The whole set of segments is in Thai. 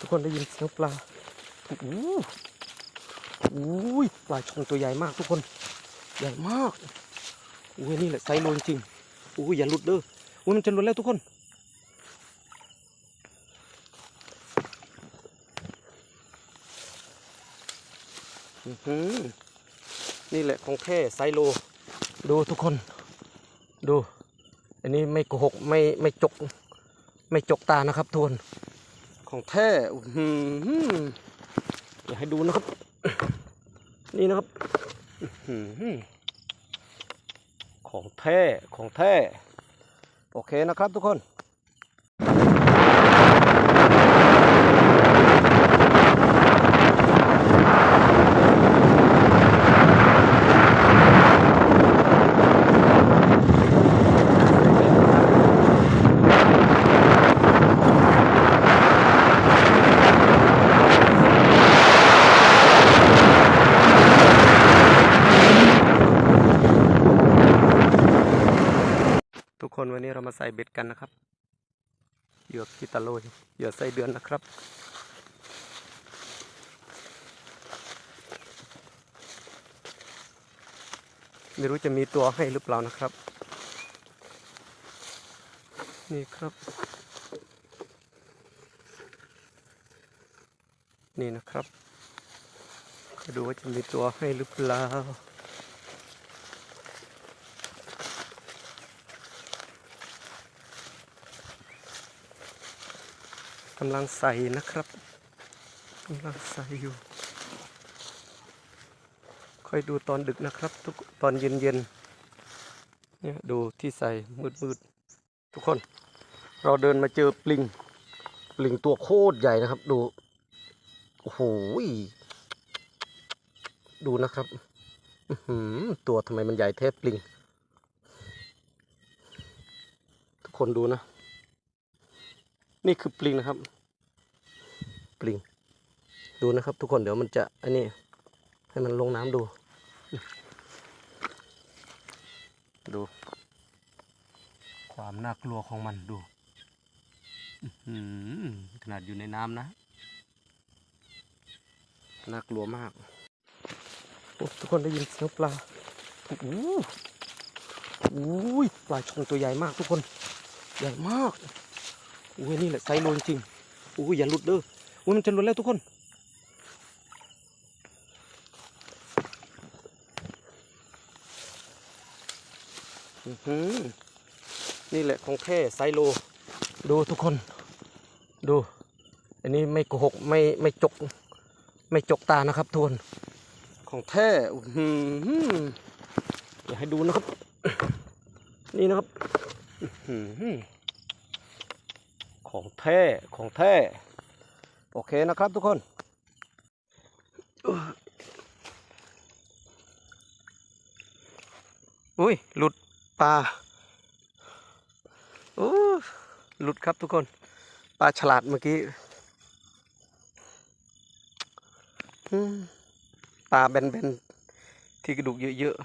ทุกคนได้ยินเสียงปลาโอ้หอุ้ยปลาช่อนตัวใหญ่มากทุกคน ใหญ่มากอุ้ยนี่แหละไซโลจริงอุ้ยอย่าหลุดเด้ออุ้ยมันจะหลุดแล้วทุกคนนี่แหละของแท้ไซโล ดูทุกคน ดู อันนี้ไม่โกหกไม่ไม่จก ไม่จกตานะครับทุกคน ของแท้อยากให้ดูนะครับ นี่นะครับของแท้ของแท้โอเคนะครับทุกคน คนวันนี้เรามาใส่เบ็ดกันนะครับเหยื่อกิตาโลยเหยื่อไส้เดือนนะครับ ไม่รู้จะมีตัวให้หรือเปล่านะครับ นี่ครับ นี่นะครับดูว่าจะมีตัวให้หรือเปล่า กำลังใส่นะครับกำลังใส่อยู่ ค่อยดูตอนดึกนะครับ ทุกตอนเย็นเย็นเนี่ยดูที่ใส่มืดมืดๆทุกคน เราเดินมาเจอปลิง ปลิงตัวโคตรใหญ่นะครับ ดู โอ้โหดูนะครับตัวทำไมมันใหญ่เทปปลิง ทุกคนดูนะ นี่คือปลิงนะครับ ปลิง ดูนะครับ ทุกคนเดี๋ยวมันจะอันนี้ให้มันลงน้ำดู ดู ความน่ากลัวของมันดูขนาดอยู่ในน้ำนะ น่ากลัวมาก ทุกคนได้ยินเสียงปลาโอ้โหอุ้ยปลาช่อนตัวใหญ่มากทุกคน ใหญ่มาก อุ้ยนี่แหละไซส์โลจริง อุ้ยอย่าหลุดเด้อ อุ้ยมันจะหลุดแล้วทุกคน นี่แหละของแท้ไซโล ดูทุกคน ดู อันนี้ไม่โกหกไม่ไม่จก ไม่จกตานะครับทุกคนของแท้อื้อหือยากให้ดูนะครับ นี่นะครับอือหือของแท้ของแท้ โอเคนะครับทุกคน อุ้ย หลุดปลาโอ้หลุดครับทุกคน ปลาฉลาดเมื่อกี้ปลาแบนๆ ที่กระดูกเยอะ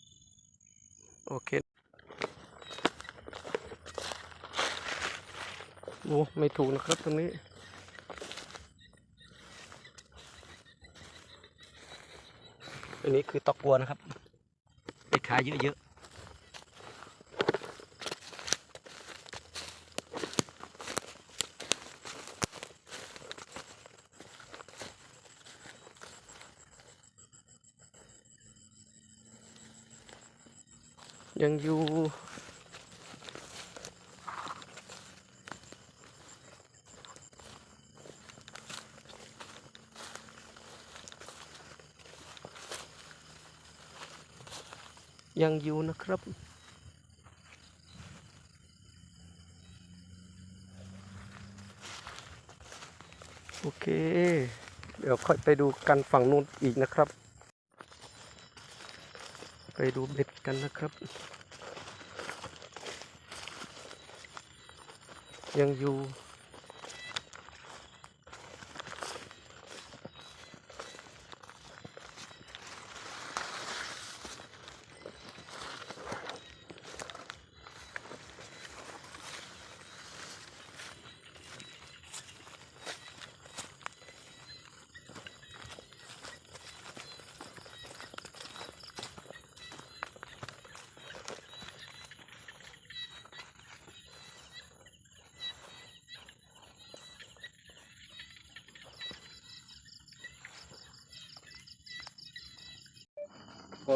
ๆ โอเค โอ้ ไม่ถูกนะครับตรงนี้ อันนี้คือตะกัวนะครับไปขายเยอะๆยังอยู่ ยังอยู่นะครับโอเค เดี๋ยวค่อยไปดูกันฝั่งนู้นอีกนะครับ ไปดูเบ็ดกันนะครับ ยังอยู่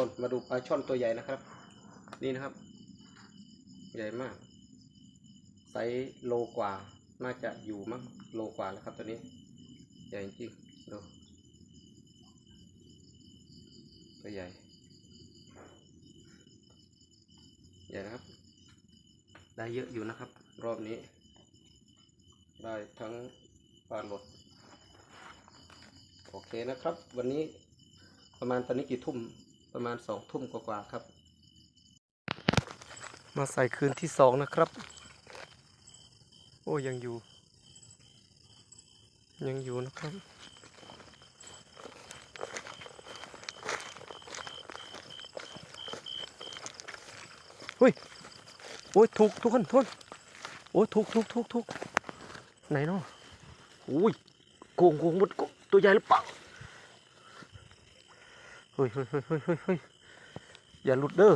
น มาดูปลาช่อนตัวใหญ่นะครับ นี่นะครับ ใหญ่มากไซส์โลกว่าน่าจะอยู่มั้งโลกว่าแล้วครับตัวนี้ ใหญ่จริงดูตัวใหญ่ ใหญ่นะครับ ได้เยอะอยู่นะครับ รอบนี้ ได้ทั้งปลาหลดโอเคนะครับ วันนี้ประมาณตอนนี้กี่ทุ่ม ประมาณสองทุ่มกว่าๆครับ มาใส่คืนที่สองนะครับ โอ้ยังอยู่ ยังอยู่นะครับเฮ้ยโอ้ยถูกทุกคนทุกโอ้ยถูกถูกถูกถูกไหนเนาะโอ้ยโกงโกงหมดโกงตัวใหญ่หรือเปล่า เฮ้ยเฮ้ยเฮ้ยเฮ้ยเฮ้ยเฮ้ยอย่าหลุดเด้อ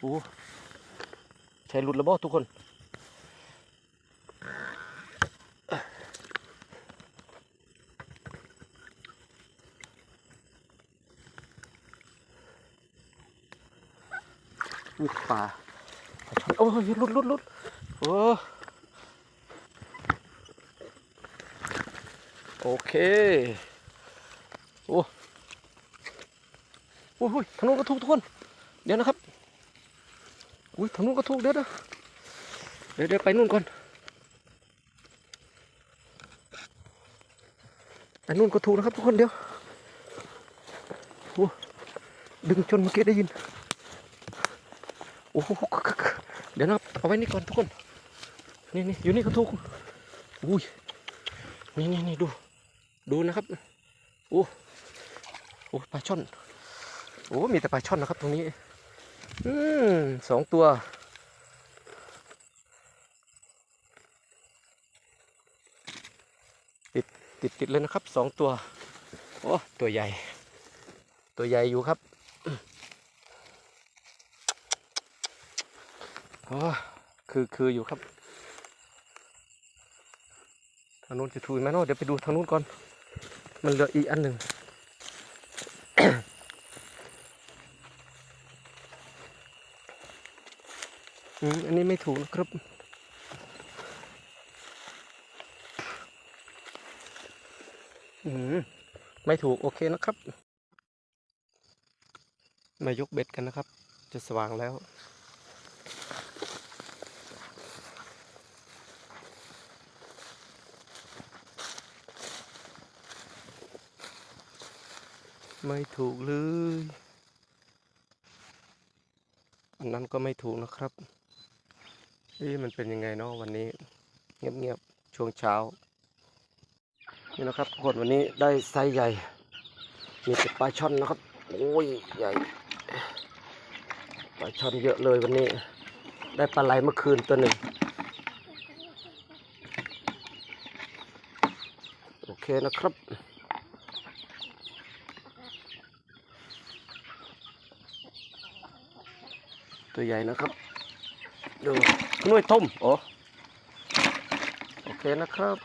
โอ้ใช่หลุดแล้วบ่ทุกคน อุ้ยป่าโอ้ยหลุดหลุดหลุดโอ้โอเค โอ้โอ้ยโอ้ยทางนู้นก็ถูกทุกคน เดี๋ยวนะครับอุ้ยทางนู้นก็ถูกเดี๋ยวนะเดี๋ยวเดี๋ยวไปนู่นก่อนไปนู่นก็ถูกนะครับทุกคนเดี๋ยวโอ้ดึงจนเมื่อกี้ได้ยินโอ้โหเดี๋ยวนะเอาไว้นี่ก่อนทุกคน นี่นี่อยู่นี่ก็ถูกอุ้ยนี่นี่นี่ดู ดูนะครับ โอ้ โอ้ ปลาช่อน อ้มีแต่ปลาช่อนนะครับตรงนี้ อืมสองตัว ติดติดติดเลยนะครับสองตัว โอ้ตัวใหญ่ ตัวใหญ่อยู่ครับโอ้คือคืออยู่ครับทางนู้นจะถูกไหมเนาะเดี๋ยวไปดูทางนู้นก่อน มันเหลืออีกอันหนึ่ง อันนี้ไม่ถูกนะครับอืมไม่ถูกโอเคนะครับ มายกเบ็ดกันนะครับ จะสว่างแล้ว ไม่ถูกเลย อันนั้นก็ไม่ถูกนะครับ เอ๊ะมันเป็นยังไงเนาะวันนี้ เงียบๆช่วงเช้า นี่นะครับทุกคนวันนี้ได้ไซส์ใหญ่ มีแต่ปลาช่อนนะครับโอ้ยใหญ่ปลาช่อนเยอะเลยวันนี้ ได้ปลาไหลเมื่อคืนตัวหนึ่งโอเคนะครับตัวใหญ่นะครับ ดู หน่วยทุ่มโอ้โอเคนะครับ